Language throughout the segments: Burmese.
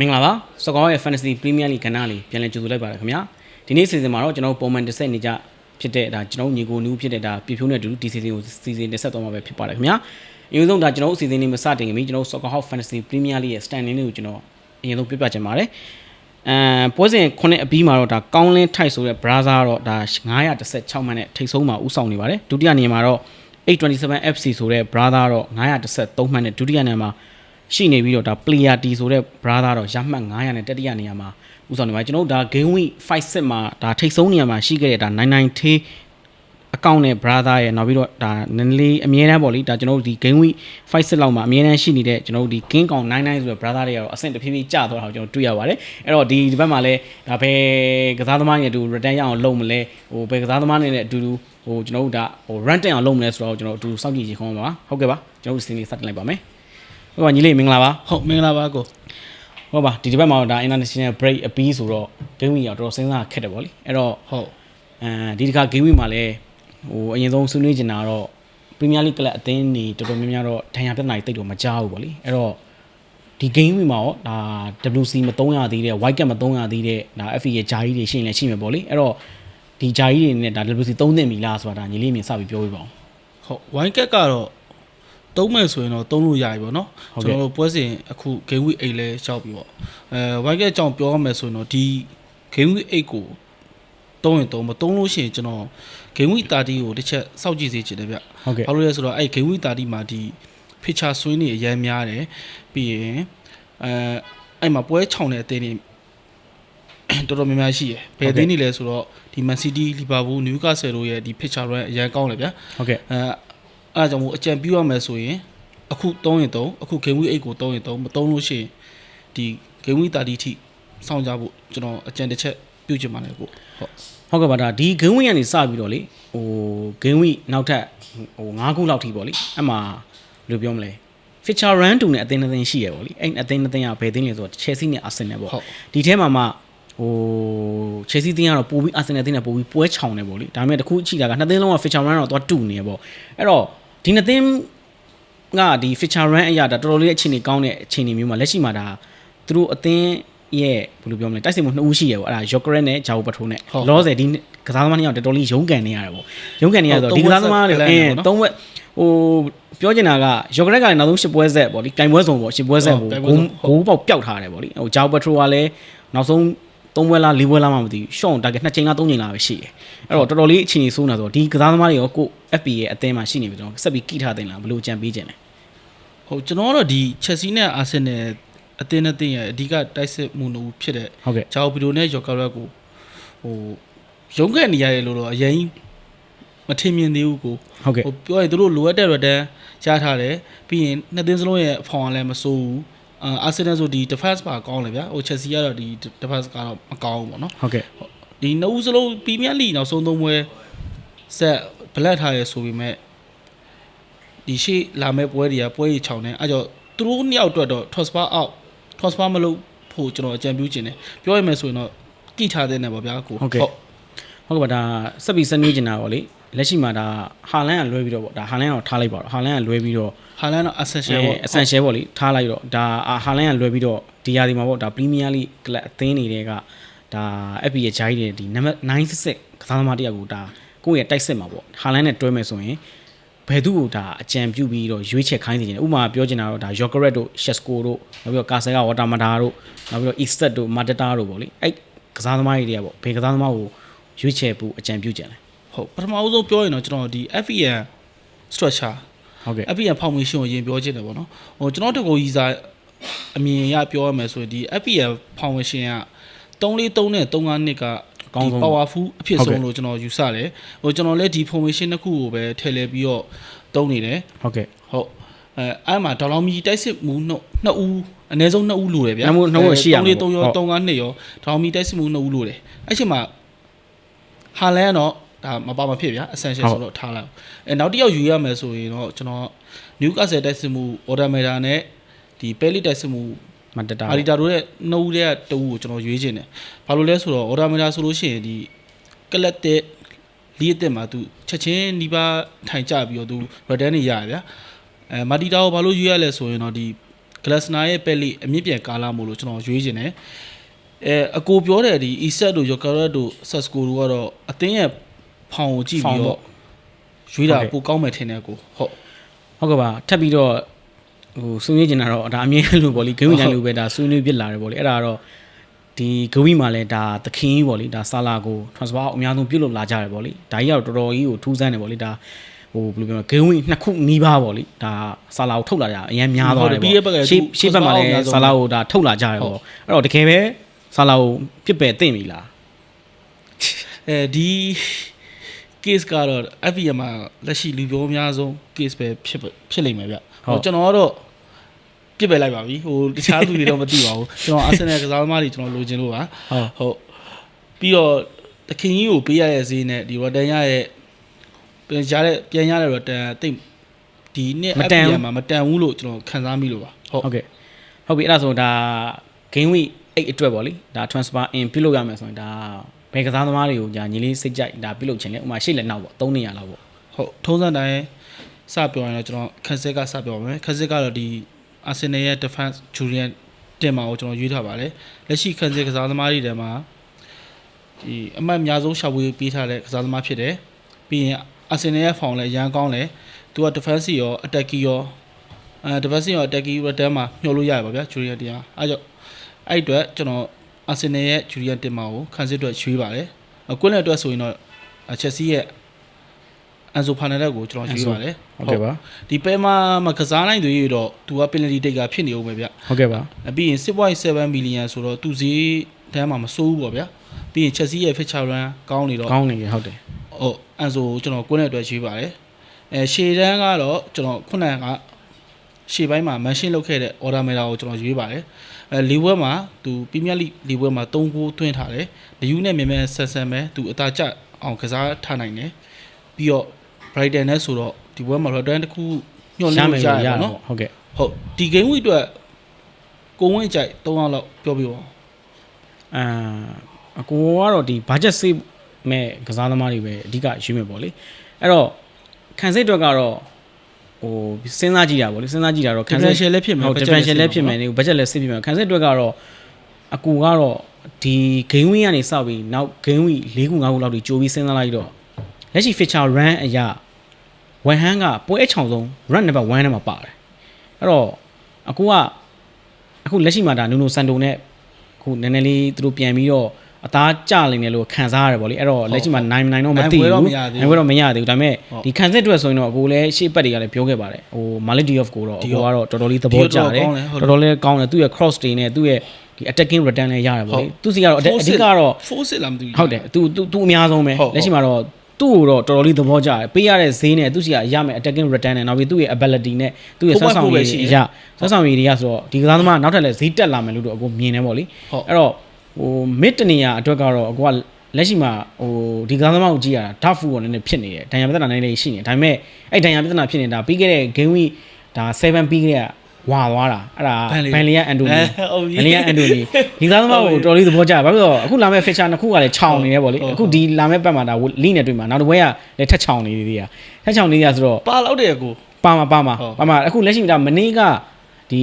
မင်္ဂလာပါစကောရဲ့ Fantasy Premier League ကဏ္ဍလေးပြန်လည်ကြိုဆိုလိုက်ပါရခင်ဗျာဒီနေ့စီစဉ်မှာတော့ကျွန်တော်တို့ပုံမှန်တစ်ဆက်နေကြဖြစ်တဲ့ဒါကျွန်တော်တို့ညီကိုနူးဖြစ်တဲ့ဒါပြဖြိုးနဲ့အတူတူဒီစီစဉ်ကိုစီစဉ်တက်ဆက်သွားမှာပဲဖြစ်ပါတယ်ခင်ဗျာအရင်ဆုံးဒါကျွန်တော်တို့အစီအစဉ်လေးမစတင်ခင်မီကျွန်တော်တို့ Soccer House Fantasy Premier League ရဲ့ standing လေးကိုကျွန်တော်အရင်ဆုံးပြပြချင်ပါတယ်အဲပွဲစဉ်ခုနှစ်အပြီးမှာတော့ဒါကောင်းလင်းထိုက်ဆိုတဲ့ brother ကတော့ဒါ916မှတ်နဲ့ထိပ်ဆုံးမှာဥဆောင်နေပါတယ်ဒုတိယနေရာမှာတော့827 FC ဆိုတဲ့ brother တော့913မှတ်နဲ့ဒုတိယနေရာမှာ ရှိနေပြီးတော့ဒါ player T ဆိုတဲ့ brother တော့ရမှတ်900နဲ့တတိယနေရာမှာဥဆောင်နေပါတယ်ကျွန်တော်တို့ဒါ game week 5 set မှာဒါထိပ်ဆုံးနေရာမှာရှိခဲ့တဲ့ဒါ99 t အကောင့်နဲ့ brother ရဲ့နောက်ပြီးတော့ဒါနည်းနည်းလေးအမြဲတမ်းပေါ့လေဒါကျွန်တော်တို့ဒီ game week 5 set လောက်မှာအမြဲတမ်းရှိနေတဲ့ကျွန်တော်တို့ဒီ king ကောင်99ဆိုတဲ့ brother တွေကတော့အဆင့်တစ်ဖြည်းဖြည်းကျသွားတာကိုကျွန်တော်တွေ့ရပါတယ်အဲ့တော့ဒီဒီဘက်မှာလည်းဒါဘယ်ကစားသမားတွေနဲ့အတူ return ရအောင်လုပ်မလဲဟိုဘယ်ကစားသမားတွေနဲ့အတူတူဟိုကျွန်တော်တို့ဒါဟို run တက်အောင်လုပ်မလဲဆိုတော့ကျွန်တော်တို့အတူစောင့်ကြည့်ကြည့်ခေါင်းပါဟုတ်ကဲ့ပါကျွန်တော်တို့စီစဉ်လေးစတင်လိုက်ပါမယ် ဟုတ်ပါညီလေးမင်္ဂလာပါဟုတ်မင်္ဂလာပါကိုဟုတ်ပါဒီဒီဘက်မှာတော့ဒါ international break အပြီးဆိုတော့ game week ကတော့တော်တော်စဉ်းစားခက်တယ်ဗောလေအဲ့တော့ဟုတ်အဲဒီတစ်ခါ game week မှာလည်းဟိုအရင်ဆုံးဆွေးနွေးချင်တာကတော့ Premier League ကလပ်အသင်းတွေတော်တော်များများတော့ဒဏ်ရာပြဿနာတွေတိတ်တော့မကြောက်ဘူးဗောလေအဲ့တော့ဒီ game week မှာရောဒါ WC မ300သေးတဲ့ white cap မ300သေးတဲ့ဒါ FA ရဲ့ဂျာကြီးတွေရှိရင်လည်းရှိမယ်ဗောလေအဲ့တော့ဒီဂျာကြီးတွေနဲ့ဒါ WC 3သင့်ပြီလားဆိုတာဒါညီလေးမြင်စပြီးပြောပြပါဦးဟုတ်ဝိုင်းကက်ကတော့ တုံးမယ်ဆိုရင်တော့တုံးလို့ရပြီပေါ့နော်ဟုတ်ကဲ့ကျွန်တော်တို့ပွဲစဉ်အခု game week 8လဲရောက်ပြီပေါ့အဲဝိုင်းကက်အကြောင်းပြောရမယ်ဆိုရင်တော့ဒီ game week 8ကိုတုံးရင်တုံးမတုံးလို့ရှိရင်ကျွန်တော် game week 30ကိုတစ်ချက်စောင့်ကြည့်စေချင်တယ်ဗျဟုတ်ကဲ့ဘာလို့လဲဆိုတော့အဲ့ game week 30မှာဒီ feature swing တွေအများများတယ်ပြီးရင်အဲအဲ့မှာပွဲချောင်တဲ့အသင်းတွေတော်တော်များများရှိရယ်ဘယ်အသင်းတွေလဲဆိုတော့ဒီ Man City Liverpool Newcastle တို့ရဲ့ဒီ picture run အရန်ကောင်းတယ်ဗျာဟုတ်ကဲ့အဲ အဲ့ဒါကြောင့်မို့အကြံပြုရမယ်ဆိုရင်အခု3ရင်3အခု game week 8ကို3ရင်3မ3လို့ရှိရင်ဒီ game week 30ထိစောင့်ကြဖို့ကျွန်တော်အကြံတစ်ချက်ပြုချင်ပါတယ်ကိုဟုတ်ဟုတ်ကဲ့ပါဒါဒီ game week ကနေစပြီးတော့လေဟို game week နောက်ထပ်ဟို9ခုလောက်ထိပေါ့လေအဲ့မှာဘယ်လိုပြောမလဲ feature run တူနဲ့အသင်းအသင်းရှိရပေါ့လေအဲ့အသင်းအသင်းကဘယ်အသင်းလဲဆိုတော့ Chelsea နဲ့ Arsenal ပေါ့ဟုတ်ဒီထဲမှာမှဟို Chelsea တင်းကတော့ပိုပြီး Arsenal တင်းကပိုပြီးပွဲချောင်နေပေါ့လေဒါပေမဲ့တခုချိတာကနှစ်သင်းလုံးက feature run တော့သွားတူနေရပေါ့အဲ့တော့ ဒီနှစ်သင်းကဒီ feature run အရာဒါတော်တော်လေးအခြေအနေကောင်းတဲ့အခြေအနေမျိုးမှာလက်ရှိမှာဒါသူတို့အသင်းရဲ့ဘယ်လိုပြောမလဲတိုက်စစ်မှုနှစ်ဦးရှိရပေါ့အဲ့ဒါ Jokeres နဲ့ Jao Patro နဲ့ဟုတ်လောဆယ်ဒီကစားသမားနှစ်ယောက်တော်တော်လေးရုန်းကန်နေရတယ်ပေါ့ရုန်းကန်နေရဆိုတော့ဟုတ်ဒီကစားသမားတွေသုံးအဝက်င်းဆက်သုံးဝက်ဟိုပြောချင်တာက Jokeres ကလည်းနောက်ဆုံး10ပွဲဆက်ပေါ့လေတိုင်ပွဲဆုံးပေါ့10ပွဲဆက်ဟုတ်ကိုတိုင်ပွဲဂိုးဆုံးဟုတ်ဂိုးပေါက်ပျောက်ထားတယ်ပေါ့လေဟို Jao Patro ကလည်းနောက်ဆုံးသုံးပွဲလား၄ပွဲလားမှမသိဘူးရှော့တာကနှစ်ချိန်လားသုံးချိန်လားပဲရှိတယ် အဲ့တော့တော်တော်လေးအချိန်ကြီးဆိုးနေဆိုတော့ဒီကစားသမားတွေရောကို FP ရဲ့အသင်းမှာရှိနေပြီတော့ဆက်ပြီးကိထားတင်လားဘယ်လိုကြံပေးခြင်းလဲဟုတ်ကျွန်တော်ကတော့ဒီ Chelsea နဲ့ Arsenal အသင်းနဲ့တင်းရဲ့အဓိကတိုက်စစ်မှုနှုတ်ဖြစ်တဲ့ဟုတ်ကဲ့ဂျာအိုပီတိုနဲ့ယော်ကာရက်ကိုဟိုရုံးခဲ့နေရတယ်လို့တော့အရင်မထင်မြင်သေးဘူးကိုဟုတ်ကဲ့ဟိုပြောရင်တို့လိုအပ်တဲ့ return ရထားတယ်ပြီးရင်နှစ်သင်းစလုံးရဲ့ဖောင်ကလည်းမစိုးဘူးအာအာဆင်နယ်ဆိုဒီ defense ပါကောင်းတယ်ဗျာဟို Chelsea ကတော့ဒီ defense ကတော့မကောင်းဘူးပေါ့နော်ဟုတ်ကဲ့ ဒီနှစ်ဦးစလုံးပရီးမီးယားလိနောက်ဆုံးသုံးပွဲဆက်ဘလက်ထားရဲဆိုပေမဲ့ဒီရှေ့လာမဲ့ပွဲတွေကပွဲကြီးချောင်းနေအဲကြောင့်သူတို့နှစ်ယောက်အတွက်တော့ transfer out transfer မလုပ်ဖို့ကျွန်တော်အကြံပြုချင်တယ်ပြောရမယ်ဆိုရင်တော့ကိထားတဲ့နဲ့ပေါ့ဗျာကိုဟုတ်ကဲ့ဟုတ်ကဲ့ပါဒါဆက်ပြီးဆက်နေကျင်တာပေါ့လေလက်ရှိမှာဒါဟာလန်ကလွဲပြီးတော့ပေါ့ဒါဟာလန်ကတော့ထားလိုက်ပါတော့ဟာလန်ကလွဲပြီးတော့ဟာလန်တော့ essential အဲပေါ့ essential ပေါ့လေထားလိုက်တော့ဒါအာဟာလန်ကလွဲပြီးတော့ဒီရာဒီမှာပေါ့ဒါ Premier League ကလပ်အသင်းတွေက ဒါ FP ရဲ့ဂျိုင်းတွေဒီနံပါတ်96ကစားသမားတယောက်ကိုဒါကိုယ့်ရဲ့တိုက်စစ်မှာပေါ့ဟာလန်နဲ့တွဲမယ်ဆိုရင်ဘယ်သူ့ကိုဒါအကြံပြုပြီးတော့ရွေးချယ်ခိုင်းနေကြတယ်ဥပမာပြောချင်တာတော့ဒါ Jokeres တို့ Shesko တို့နောက်ပြီးတော့ Castle က Watermata တို့နောက်ပြီးတော့ Eastet တို့ Matata တို့ပေါ့လေအဲ့ကစားသမားတွေတွေကပေါ့ဘယ်ကစားသမားကိုရွေးချယ်ဖို့အကြံပြုကြတယ်ဟုတ်ပထမဦးဆုံးပြောရင်တော့ကျွန်တော်ဒီ FEN structure ဟုတ်ကဲ့ FEN foundation ကိုရင်ပြောချင်တယ်ပေါ့နော်ဟိုကျွန်တော်တကူကြီးစားအမြင်ရပြောရမယ်ဆိုရင်ဒီ FEN foundation က 343နဲ့35နှစ်ကကောင်းဆုံးဒီ powerful အဖြစ်ဟုတ်ကဲ့ဆုံးလို့ကျွန်တော်ယူဆတယ်ဟိုကျွန်တော်လည်းဒီ formation တစ်ခုကိုပဲထည့်လဲပြီးတော့တုံးနေတယ်ဟုတ်ကဲ့ဟုတ်အဲအဲ့မှာဒေါ်လောင်မီတိုက်စစ်မှုနှစ်နှစ်ဦးအနည်းဆုံးနှစ်ဦးလိုတယ်ဗျာနှစ်ဦးနှစ်ဦးရှိရမှာပေါ့3 3ရောဟုတ်3 5နှစ်ရောဒေါ်လောင်မီတိုက်စစ်မှုနှစ်ဦးလိုတယ်အဲ့ချိန်မှာဟာလန်ကတော့ဒါမပါမဖြစ်ဗျာ essential ဆိုတော့ထားလိုက်အဲနောက်တစ်ယောက်ယူရမယ်ဆိုရင်တော့ကျွန်တော် Newcastle တိုက်စစ်မှု Order Matter နဲ့ဒီ Pelly တိုက်စစ်မှု မတတာအာရီတာတို့ရဲ့နှစ်ဦးတည်းကတဦးကိုကျွန်တော်ရွေးချင်တယ်ဘာလို့လဲဆိုတော့ Order Matter ဆိုလို့ရှိရင်ဒီကလပ်တဲ့လီးအစ်မှာသူချက်ချင်းနီးပါးထိုင်ကြပြီးတော့သူ return နေရတယ်ဗျာအဲမာတီတာကိုဘာလို့ရွေးရလဲဆိုရင်တော့ဒီ Glasner ရဲ့ Pelly အမြင့်ပြန်ကာလာမို့လို့ကျွန်တော်ရွေးချင်တယ်အဲအကိုပြောတဲ့ဒီ Iset တို့ Yokarat တို့ Sasco တို့ကတော့အသင်းရဲ့ဖောင်ကိုကြည့်ပြီးတော့ရွေးတာပိုကောင်းမယ်ထင်တယ်ကိုဟုတ်ဟုတ်ကဲ့ပါထပ်ပြီးတော့ ဟိုဆွေးနွေးချင်တာတော့ဒါအမြင်လို့ပေါ့လေဂိမ်းဝီတိုင်းလို့ပဲဒါဆွေးနွေးပြစ်လာတယ်ပေါ့လေအဲ့ဒါကတော့ဒီဂဝီမှာလဲဒါသခင်ကြီးပေါ့လေဒါဆာလာကို transfer အများဆုံးပြုတ်လို့လာကြတယ်ပေါ့လေဒါကြီးကတော့တော်တော်ကြီးကိုထူးဆန်းတယ်ပေါ့လေဒါဟိုဘယ်လိုပြောမလဲဂိမ်းဝီနှစ်ခုနီးပါးပေါ့လေဒါဆာလာကိုထုတ်လာကြအရင်များသွားတယ်ပေါ့ရှေ့ရှေ့ဘက်မှာလဲဆာလာကိုဒါထုတ်လာကြတယ်ပေါ့အဲ့တော့တကယ်ပဲဆာလာကိုပြစ်ပယ်သိမ့်ပြီလားအဲဒီ case ကတော့ FVM မှာလက်ရှိလူပြောအများဆုံး case ပဲဖြစ်ဖြစ်လိမ့်မယ်ဗျဟိုကျွန်တော်ကတော့ပြစ်ပယ်လိုက်ပါပြီဟိုတခြားသူတွေတော့မသိပါဘူးကျွန်တော် Arsenal ကစားသမားတွေကျွန်တော်လိုချင်လို့ပါဟုတ်ဟုတ်ပြီးတော့တခင်ကြီးကိုပေးရတဲ့ဈေးနဲ့ဒီ Rotten ရရဲ့ပြန်ရတဲ့ပြန်ရတဲ့ Rotten တိတ်ဒီနှစ်မတန်ဘူး FVM မှာမတန်ဘူးလို့ကျွန်တော်ခံစားမိလို့ပါဟုတ်ဟုတ်ကဲ့ဟုတ်ပြီအဲ့ဒါဆိုဒါ game week 8အတွက်ပေါ့လေဒါ transfer in ပြုလုပ်ရမယ်ဆိုရင်ဒါ ဘယ်ကစားသမားတွေကိုညာညီလေးစိတ်ကြိုက်ဒါပြုလုပ်ခြင်းလဲဥပမာရှေ့လက်နောက်ပေါ့3နေရလောက်ပေါ့ဟုတ်ထုံးစံတိုင်းစပြောရင်တော့ကျွန်တော်ခက်ဆက်ကစပြောပါမယ်ခက်ဆက်ကတော့ဒီ Arsenal ရဲ့ defense Julian တင်မှာကိုကျွန်တော်ရွေးထားပါတယ်လက်ရှိခက်ဆက်ကစားသမားတွေထဲမှာဒီအမှတ်အများဆုံးရှာဖွေပေးထားတဲ့ကစားသမားဖြစ်တယ်ပြီးရင် Arsenal ရဲ့ form လည်းအရန်ကောင်းတယ်သူက defense ရော attack ရောအဲ defense ရော attack ရော return မှာမျှော်လို့ရရပါဗျာ Julian တရားအဲကြောင့်အဲ့အတွက်ကျွန်တော် Arsenal ရဲ့ Julian တင်မှာကိုခက်ဆက်အတွက်ရွေးပါတယ်အကွင်းလက်အတွက်ဆိုရင်တော့ Chelsea ရဲ့ Enzo Fernandez ကိုကျွန်တော်ရွေးပါတယ်ဟုတ်ကဲ့ပါဒီပဲမှာမကစားနိုင်သေးရတော့သူက penalty take ကဖြစ်နေဦးမယ်ဗျဟုတ်ကဲ့ပါအပြီးရင်6.7 million ဆိုတော့သူဈေးတန်းမှာမစိုးဘူးပေါ့ဗျပြီးရင် Chelsea ရဲ့ feature run ကောင်းနေတော့ကောင်းနေပြီဟုတ်တယ်ဟုတ် Enzo ကိုကျွန်တော်ကိုယ့်နဲ့အတွက်ရွေးပါတယ်အဲရှေ့တန်းကတော့ကျွန်တော်ခုနကရှေ့ပိုင်းမှာ mention လုပ်ခဲ့တဲ့ order meta ကိုကျွန်တော်ရွေးပါတယ် အဲလီဝဲမှာသူ Premier League လီဝဲမှာ3ဂိုးသွင်းထားတယ်လီယူနဲ့မြန်မြန်ဆက်ဆက်ပဲသူအသာကျအောင်ကစားထားနိုင်တယ်ပြီးတော့ Brighton နဲ့ဆိုတော့ဒီဘွဲမှာ Rotterdam တစ်ခုညှော်လရင့်မယ်လို့ရရရရပါနော်နော်ဟုတ်ကဲ့ဟုတ်ဒီ game week အတွက်ကိုဝင်းကြိုက်3လောက်ပြောပြပါဦးအာအကိုကတော့ဒီ budget save မဲ့ကစားသမားတွေပဲအဓိကရွေးမယ်ပေါ့လေအဲ့တော့ခံစစ်အတွက်ကတော့ ဟိုစဉ်းစားကြည့်တာပေါ့လေစဉ်းစားကြည့်တာတော့ခံစစ် differential လည်းဖြစ်မယ်ဟုတ် differential လည်းဖြစ်မယ်နေ budget လည်း save ဖြစ်မယ်ခံစစ်အတွက်ကတော့အကူကတော့ဒီ game win ကနေစပြီးနောက် game win ၄ခု၅ခုလောက်ထိကြိုးပြီးစဉ်းစားလိုက်တော့လက်ရှိ feature run အရာဝန်ဟန်ကပွဲအချောင်ဆုံး run number 1ထဲမှာပါတယ်အဲ့တော့အကူကအခုလက်ရှိမှာဒါနူနိုဆန်တိုနဲ့အခုနည်းနည်းလေးသူတို့ပြန်ပြီးတော့ အသားကျလိမ့်မယ်လို့ခံစားရတယ်ဗောလေအဲ့တော့လက်ရှိမှာနိုင်မနိုင်တော့မသိဘူးနိုင်ပွဲတော့မရသေးဘူးနိုင်ပွဲတော့မရသေးဘူးဒါပေမဲ့ဟုတ်ဒီခံစစ်အတွက်ဆိုရင်တော့အကိုလည်းရှေ့ပတ်တွေကလည်းပြောခဲ့ပါတယ်ဟိုမာလီဒီယော့ဖ်ကိုတော့အဒီကိုယော့ကတော့တော်တော်လေးသဘောကျတယ်ဒီယော့ကောင်းတယ်ဟုတ်တယ်တော်တော်လေးကောင်းတယ်သူ့ရဲ့ cross တွေနဲ့သူ့ရဲ့ဒီ attacking return လည်းရတယ်ဗောလေသူစီကတော့အဓိအဓိကတော့ force လာမသိဘူးဟုတ်တယ်သူသူသူအများဆုံးပဲဟုတ်ဟုတ်လက်ရှိမှာတော့သူ့ကိုတော့တော်တော်လေးသဘောကျတယ်ပေးရတဲ့ဈေးနဲ့သူစီကရမယ် attacking return နဲ့နောက်ပြီးသူ့ရဲ့ ability နဲ့သူ့ရဲ့ဟုတ်ဆွပါမ်းဆောင်ရည်ဟုတ်ပဲရှိတွေတယ်အရဆွမ်းဆောင်ရည်တွေကဆိုတော့ဒီကစားသမားကနောက်ထပ်လည်းဈေးတက်လာမယ်လို့တော့အကိုမြင်နေဗောလေဟုတ်အဲ့တော့ ဟို mid တနေရအတွက်ကတော့အကိုကလက်ရှိမှာဟိုဒီကစားသမားကိုကြည့်ရတာ tough food ကိုနည်းနည်းဖြစ်နေတယ်ဒဏ်ရာပြဿနာနည်းနည်းရှိနေတယ်ဒါပေမဲ့အဲ့ဒဏ်ရာပြဿနာဖြစ်နေတာပြီးခဲ့တဲ့ game week ဒါ7ပြီးခဲ့တဲ့ဝါသွားတာအဲ့ဒါဘန်လီယာအန်တိုနီဟုတ်ပြီဘန်လီယာအန်တိုနီဒီကစားသမားကိုတော်တော်လေးသဘောကျတယ်ဘာဖြစ်လို့လဲဆိုတော့အခုလာမဲ့ feature နှစ်ခုကလည်းခြောင်နေတယ်ဗောလေဟုတ်အခုဒီလာမဲ့ပတ်မှာဒါလီနဲ့တွေ့မှာနောက်တစ်ပွဲကလည်းထက်ခြောင်နေသေးသေးတာထက်ခြောင်နေသေးတာဆိုတော့ပါလောက်တယ်ကိုပါမှာပါမှာဟုတ်ပါမှာအခုလက်ရှိဒါမနေ့က ဒီ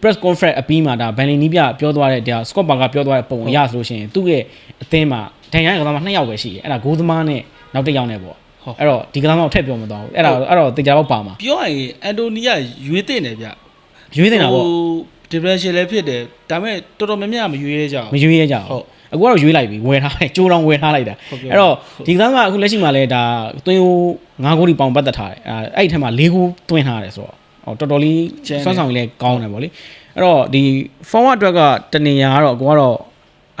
press conference အပြီးမှာဒါဘန်လီနီးပြပြောသွားတဲ့ဒါ Scott Parker ပြောသွားတဲ့ပုံအရဆိုလို့ရှိရင်သူ့ရဲ့အသင်းမှာဒန်ရိုင်းကစားသမား2ယောက်ပဲရှိတယ်အဲ့ဒါဂိုးသမားနဲ့နောက်တစ်ယောက်နဲ့ပေါ့ဟုတ်အဲ့တော့ဒီကစားသမားကိုထည့်ပြောမသွားဘူးအဲ့ဒါအဲ့တော့တေချာတော့ပါမှာပြောရရင်အန်တိုနီကရွေးတင်တယ်ဗျရွေးနေတာပေါ့ဟို differential လည်းဖြစ်တယ်ဒါပေမဲ့တော်တော်များများမရွေးရကြအောင်မရွေးရကြဟုဘူးတ်အခုကတော့ရွေးလိုက်ပြီဝယ်ထားလိုက်ကြိုးတောင်ဝယ်ထားလိုက်တာဟုတ်ကဲ့အဲ့တော့ဒီကစားသမားအခုလက်ရှိမှာလဲဒါသွင်းကို9ဂိုးဒီပေါင်ပတ်သက်ထားတယ်အဲ့အဲ့ဒီထဲမှာ4ဂိုးသွင်းထားတယ်ဆိုတော့ဟော တော်တော်လေးကျန်တယ်စွမ်းဆောင်ရည်လဲကောင်းတယ်ဗောလေအဲ့တော့ဒီ forward အတွက်ကတနေရာကတော့အကူကတော့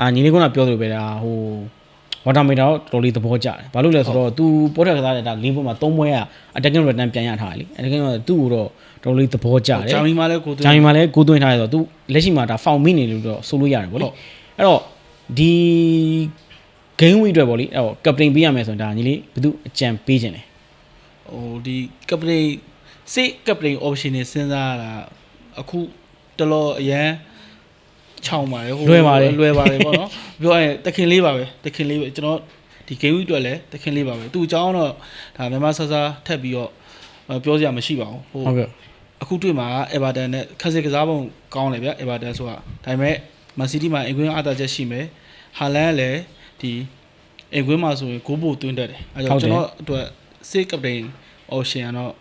အာညီလေးကပြောသလိုပဲဒါဟို water meter တော့တော်တော်လေးသဘောကျတယ်ဘာလို့လဲဆိုတော့ तू ပေါ်ထက်ကစားတဲ့ဒါလင်းပေါ်မှာ3ပွဲက attacking return ပြန်ရထားတယ်လေ attacking ကသူ့ကိုတော့တော်တော်လေးသဘောကျတယ်ဂျာမီမှာလည်းကိုသွင်းဂျာမီမှာလည်းကိုသွင်းထားရဆိုတော့ तू လက်ရှိမှာဒါဖောင်မိနေလို့တော့ဆိုလို့ရတယ်ဗောလေဟုတ်အဲ့တော့ဒီ game week အတွက်ဗောလေအဲ့တော့ captain ပေးရမယ်ဆိုရင်ဒါညီလေးဘယ်သူအကြံပေးခြင်းလဲဟိုဒီက ပတိစိတ်ကပတိ option တွေစဉ်းစားရတာအခုတော်တော်အရန်ချောင်းပါတယ်ဟိုလွယ်ပါတယ်ပေါ့နော်ပြောရရင်တခင်လေးပါပဲတခင်လေးပဲကျွန်တော်ဒီ game week အတွက်လည်းတခင်လေးပါပဲသူအကြောင်းတော့ဒါမြန်မာဆဆာထက်ပြီးတော့ပြောစရာမရှိပါဘူးဟိုဟုတ်ကဲ့အခုတွေ့မှာအေဗာတန်နဲ့ခက်စစ်ကစားပုံကောင်းတယ်ဗျအေဗာတန်ဆိုတာဒါပေမဲ့မန်စီးတီးမှာအင်ကွင်းအားသာချက်ရှိမယ်ဟာလန်ကလည်းဒီအင်ကွင်းမှာဆိုရင်ဂိုးပိုသွင်းတတ်တယ်အဲကြောင့်ကျွန်တော်အတွက်စစ်ကပတိန်အော်ရှင်ကတော့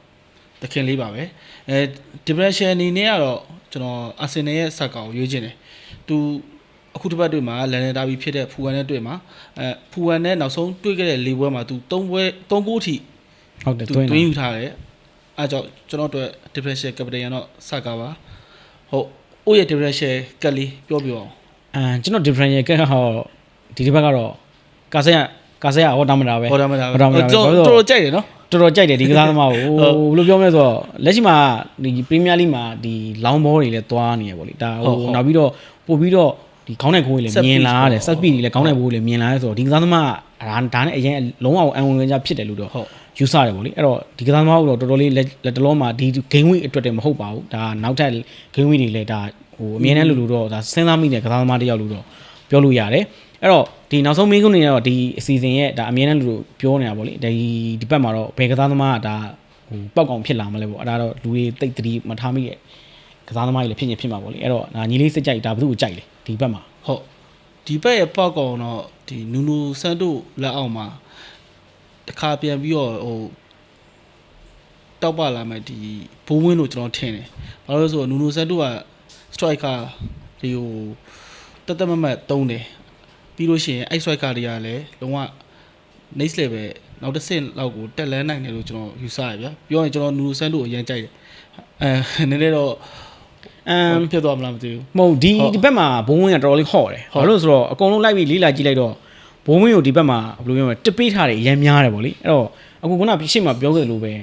တခင်လေးပါပဲအဲ depression အနေနဲ့ကတော့ကျွန်တော်အာဆင်နယ်ရဲ့ဆက်ကကိုရွေးချင်တယ်သူအခုတစ်ပတ်တွေ့မှာလန်နယ်ဒါဘီဖြစ်တဲ့ဖူဝမ်နဲ့တွေ့မှာအဲဖူဝမ်နဲ့နောက်ဆုံးတွေ့ခဲ့တဲ့လေးပွဲမှာသူ၃ပွဲ၃ဂိုးထိဟုတ်တယ်သူတွင်းတွင်းလာယူထားတယ်အဲကြောင့်ကျွန်တော်တို့ depression capital ရတော့စကားပါဟုတ်အိုးရဲ့ depression ကလေးပြောပြအောင်အမ်ကျွန်တော် different ရဲ့ကဟောဒီတစ်ဘက်ကတော့ကာဆယ်ကာဆယ်ဟောတမတာပဲဟောဒါမှမဟောဒါမှမဟုတ်ကျွန်တော်တော်တော်ကြိုက်တယ်နော် တော်တော်ကြိုက်တယ်ဒီကစားသမားကိုဟုတ်ဘယ်လိုပြောမလဲဆိုတော့လက်ရှိမှာဒီပရီးမီးယားလိမှာဒီလောင်းဘောတွေလည်းသွားနေရပေါ့လေဒါဟုဟိုတ်ဟုတ်နောက်ပြီးတော့ပို့ပြီးတော့ဒီခေါင်းတဲ့ကိုယ်တွေလည်း Set မြင် piece လာရတယ်ပေါ့ set speed တွေလည်းခေါင်းတဲ့ဘိုးတွေလည်းမြင်လာရဆိုတော့ဒီကစားသမားကဒါဒါနဲ့အရင်လုံးဝအံဝင်ဝင်ကြဖြစ်တယ်လို့တော့ဟုတ်ယူဆရတယ်ပေါ့လေအဲ့တော့ဒီကစားသမားကတော့တော်တော်လေးလက်လက်တလုံးမှာဒီ game week အတွက်တည်းမဟုတ်ပါဘူးဒါနောက်ထပ် game week တွေလည်းဒါဟိုအမြင်နဲ့လူလူတော့ဒါစဉ်းစားမိတဲ့ကစားသမားတစ်ယောက်လို့တော့ပြောလို့ရတယ် အဲ့တော့ဒီနောက်ဆုံးမင်းကုန်းနေတော့ဒီအစီအစဉ်ရဲ့ဒါအမြင်နဲ့လူလူပြောနေတာပေါ့လေဒီဒီဘက်မှာတော့ဘယ်ကစားသမားကဒါဟိုပောက်ကောင်ဖြစ်လာမလဲပေါ့အဲ့ဒါတော့လူတွေတိတ်တတိမထားမိရဲ့ကစားသမားကြီးလည်းဖြစ်နေဖြစ်မှာပေါ့လေအဲ့တော့ဒါညီလေးစစ်ကြိုက်ဒါဘယ်သူ့ကိုကြိုက်လဲဒီဘက်မှာဟုတ်ဒီဘက်ရဲ့ပေါက်ကောင်တော့ဒီနူနူဆန်တိုလက်အောက်မှာတခါပြန်ပြီးတော့ဟိုတောက်ပလာမယ်ဒီဘိုးဝင်းလို့ကျွန်တော်ထင်တယ်ဘာလို့လဲဆိုတော့နူနူဆန်တိုက striker ဒီဟိုတတ်တတ်မတ်မတ်တုံးတယ် ပြီးလို့ရှိရင်အဲ့ striker တွေကလည်းလုံးဝ next level နောက်တစ်ဆင့်လောက်ကိုတက်လန်းနိုင်တယ်လို့ကျွန်တော်ယူဆရဗျာပြောရင်ကျွန်တော်နူနူဆန်တိုကိုအရင်ကြိုက်တယ်အဲနည်းနည်းတော့အမ်ဖြစ်သွားမလားမသိဘူးမဟုတ်ဒီဟုတ်ဒီဘက်မှာဘုံဝင်းကတော်တော်လေးဟော့တယ်ဟုတ်ဘာလို့လဲဆိုတော့အကုန်လုံးလိုက်ပြီးလေးလာကြည့်လိုက်တော့ဘုံဝင်းကိုဒီဘက်မှာဘယ်လိုပြောမလဲတစ်ပေးထားတယ်အရင်များတယ်ဗောလေအဲ့တော့အခုခုနရှေ့မှာပြောခဲ့သလိုပဲ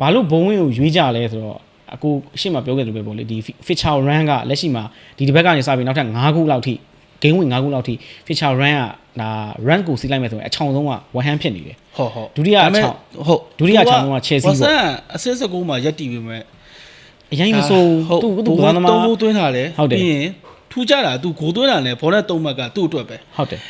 ဘာလို့ဘုံဝင်းကိုရွေးကြလဲဆိုတော့အခုရှေ့မှာပြောခဲ့သလိုပဲဗောလေဒီ feature run ကလက်ရှိမှာဒီဒီဘက်ကနေစပြီးနောက်ထပ်9ခုလောက်ထိ game win 9ခုလောက်ထိ feature run ကဒါ run ကိုစီးလိုက်မယ်ဆိုရင်အချောင်ဆုံးက1 hand ဖြစ်နေတယ်ဟုတ်ဟုတ်ဒုတိယအဒါပေမဲ့ချောင်းဟုတ်ဒုတိယအချောင်းက Chelsea ပေါ့ဝါဆန်အဆစ်စကူမှာရက်တီပေမဲ့အရင်မဆိုးဟုတ်သူ့သူ့ဘိုးကစားသမားသုံးဖို့သွင်းတာလေဟုတ်တယ်ပြီးရင်ထူးကြတာသူဂိုးသွင်းတာလေဘောနဲ့သုံးမှတ်ကသူ့အတွက်ပဲဟုတ်တယ်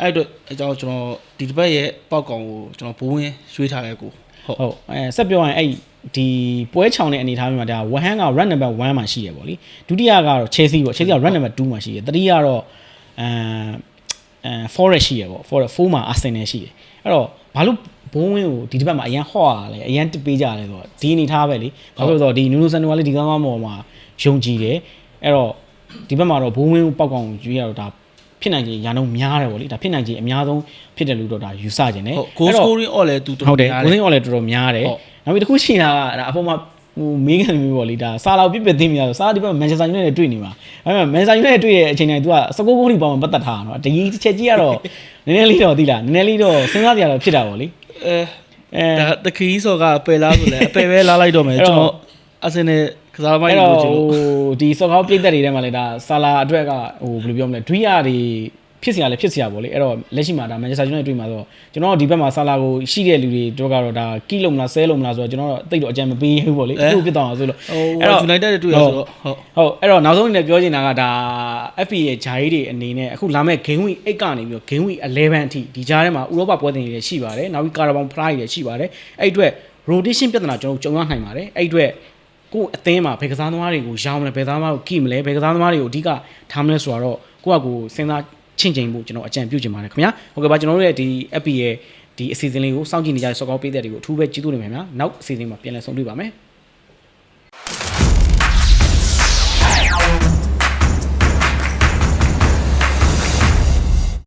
အဲ့အတွက်အကြောင်းကျွန်တော်ဒီတစ်ပတ်ရဲ့ပောက်ကောင်ကိုကျွန်တော်ဘိုးဝင်ရွှေ့ထားတဲ့ကိုဟုတ်ဟုတ်အဲဆက်ပြောရရင်အဲ့ဒီပွဲချောင်တဲ့အနေအထားမျိုးမှာဒါဝဟန်က run number 1မှာရှိရပေါ့လေဒုတိယကတော့ Chelsea ပေါ့ Chelsea က run number 2မှာရှိရတတိယကတော့ အမ်အဲ Forest ရှိရပေါ့ Forest 4မှာ Arsenal ရှိတယ်အဲ့တော့ဘာလို့ဘုံဝင်းကိုဒီတစ်ပတ်မှာအရန်ဟော့ရလဲအရန်တစ်ပေးကြရလဲဆိုတော့ဒီအနေထားပဲလေဘာလို့လဲဆိုတော့ဒီနူနိုဆန်နိုကလည်းဒီကောင်းကောင်းပေါ်မှာယုံကြည်တယ်အဲ့တော့ဒီဘက်မှာတော့ဘုံဝင်းကိုပောက်ကောင်ရွေးရတော့ဒါဖြစ်နိုင်ခြင်းရာနှုန်းများတယ်ပေါ့လေဒါဖြစ်နိုင်ခြင်းအများဆုံးဖြစ်တယ်လို့တော့ဒါယူဆခြင်းတယ်ဟုတ် goal အဲ့တော့ scoring အော်လဲသူတော်ဟုတ်တယ်များကိုစင်းအော်လည်းတော်တော်များတယ်ဟုတ်နောက်ပြီးတစ်ခုရှိတာကဒါအပေါ်မှာ ဟိုမေးကန်မျိုးပေါ့လေဒါစာလောက်ပြစ်ပြသိမိတာဆိုစာဒီဘက်မန်ချက်စတာယူနိုက်တက်တွေ့နေမှာအဲမဲ့မန်ချက်စတာယူနိုက်တက်တွေ့တဲ့အချိန်တိုင်း तू ကစကောဂိုးလီပေါင်းမှာပတ်သက်ထားတာနော်တကြီးတစ်ချက်ကြီးကတော့နည်းနည်းလေးတော့သိလားနည်းနည်းလေးတော့စဉ်းစားကြရတော့ဖြစ်တာပေါ့လေအဲအဲဒါတခီးစော်ကပယ်လားဆိုလဲအပယ်ပဲလာလိုက်တော့မယ်အဲ့တော့ကျွန်တော်အဆင်နဲ့ကစားမိုင်းအဲ့ကိုတော့ကျွန်ဟိုတော်ဒီစော်ကောက်ပြိတ်သက်တွေထဲမှာလည်းဒါဆာလာအတွက်ကဟိုဘယ်လိုပြောမလဲဒွိယာတွေ ဖြစ်စရာလည်းဖြစ်စရာပေါ့လေအဲ့တော့လက်ရှိမှာဒါမန်ချက်စတာယူနိုက်တက်တွေ့မှာဆိုတော့ကျွန်တော်တို့ဒီဘက်မှာဆာလာကိုရှိတဲ့လူတွေတို့ကတော့ဒါကီလုံးမလားဆဲလုံးမလားဆိုတော့ကျွန်တော်တို့အသိတော့အကြံမပေးဘူးပေါ့လေအခုဖြစ်သွားအောင်ဆိုလို့အဲ့တော့ United တွေ့ရဆိုတော့ဟုတ်ဟုတ်အဲ့တော့နောက်ဆုံးအနေနဲ့ပြောချင်တာကဒါ FA ရဲ့ဂျာကြီးတွေအနေနဲ့အခုလာမဲ့ game week 8ကနေပြီးတော့ game week 11အထိဒီကြားထဲမှာဥရောပပွဲတင်တွေလည်းရှိပါတယ်နောက်ပြီးကာရာဘောင်ဖလားတွေလည်းရှိပါတယ်အဲ့အတွက် rotation ပြဿနာကျွန်တော်တို့ကြုံရနိုင်ပါတယ်အဲ့အတွက်ကိုအသင်းမှာဘယ်ကစားသမားတွေကိုရောင်းမလဲဘယ်ကစားသမားကိုကိမလဲဘယ်ကစားသမားတွေကိုအဓိကထားမလဲဆိုတော့ကိုကကိုစဉ်းစား ချင့်ချိန်ဖို့ကျွန်တော်အကြံပြုချင်ပါတယ်ခင်ဗျာဟုတ်ကဲ့ပါကျွန်တော်တို့ရဲ့ဒီ FA ရဲ့ဒီအစီအစဉ်လေးကိုစောင့်ကြည့်နေကြတဲ့စော်ကောင်းပေးတဲ့တွေကိုအထူးပဲကျေးဇူးတင်ပါတယ်ခင်ဗျာနောက်အစီအစဉ်မှာပြန်လည်ဆုံတွေ့ပါမယ်